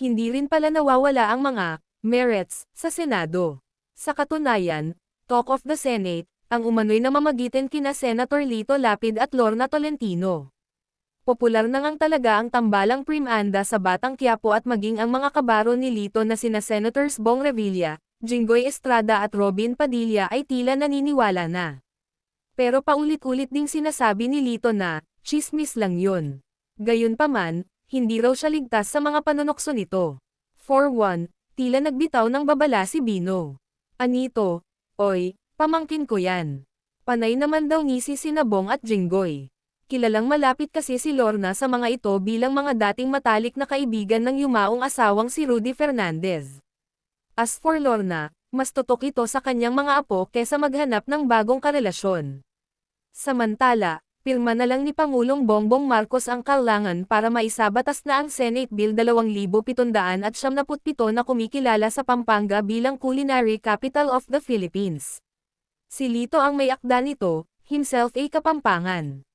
hindi rin pala nawawala ang mga merits sa Senado. Sa katunayan, talk of the Senate, ang umano'y namamagitan kina Senator Lito Lapid at Lorna Tolentino. Popular na ngang talaga ang tambalang primanda sa Batang Quiapo at maging ang mga kabaro ni Lito na sina Senators Bong Revilla, Jinggoy Estrada at Robin Padilla ay tila naniniwala na. Pero paulit-ulit ding sinasabi ni Lito na, chismis lang yun. Gayunpaman, hindi raw siya ligtas sa mga panunokso nito. For one, tila nagbitaw ng babala si Bino. Anito, oy, pamangkin ko yan. Panay naman daw ngisi si Nabong at Jinggoy. Kilalang malapit kasi si Lorna sa mga ito bilang mga dating matalik na kaibigan ng yumaong asawang si Rudy Fernandez. As for Lorna, mas tutok ito sa kanyang mga apo kesa maghanap ng bagong karelasyon. Samantala, pirma na lang ni Pangulong Bongbong Marcos ang kailangan para maisabatas na ang Senate Bill 2777 na kumikilala sa Pampanga bilang Culinary Capital of the Philippines. Si Lito ang may akda nito, himself ay Kapampangan.